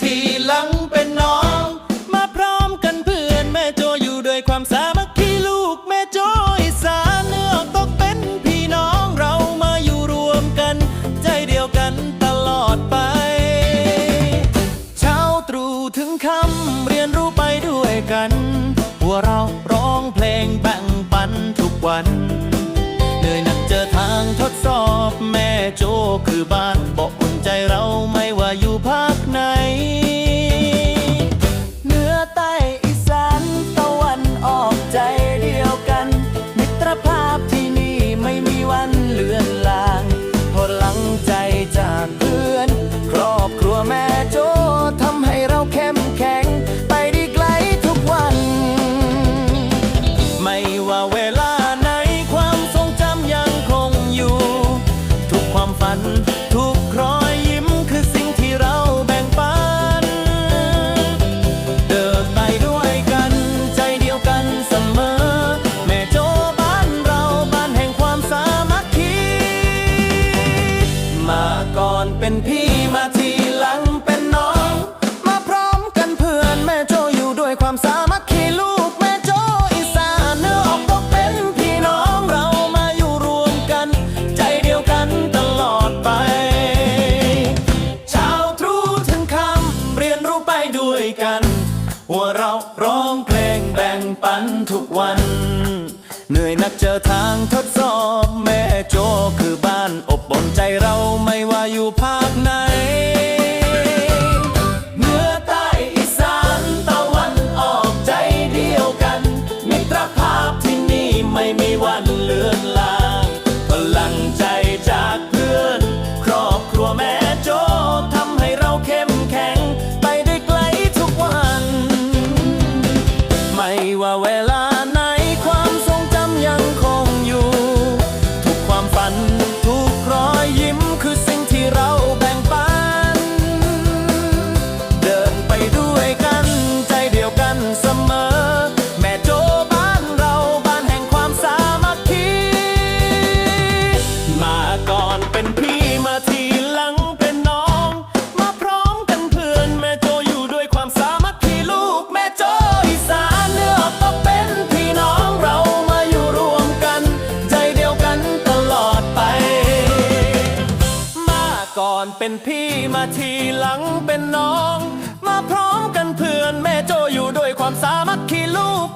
ทีหลังเป็นน้อง มาพร้อมกันเพื่อนแม่โจอยู่ด้วยความสามัคคีลูกแม่โจอีสานเนื้อต้องเป็นพี่น้องเรามาอยู่รวมกัน ใจเดียวกันตลอดไป เช้าตรู่ถึงคำเรียนรู้ไปด้วยกัน หัวเราร้องเพลงแบ่งปันทุกวัน เป็นพี่มาทีหลังเป็นน้อง มาพร้อมกันเพื่อนแม่โจอยู่ด้วยความสามัคคีลูกแม่โจอีสานเนื้อออกตกเป็นพี่น้องเรามาอยู่รวมกัน ใจเดียวกันตลอดไปช้าตรู่ถึงคำเรียนรู้ไปด้วยกันหัวเราร้องเพลงแบ่งปันทุกวัน เหนื่อยนักเจอทางทด เป็นพี่มาทีหลังเป็นน้อง มาพร้อมกันเพื่อนแม่โจอยู่ด้วยความสามัคคีลูก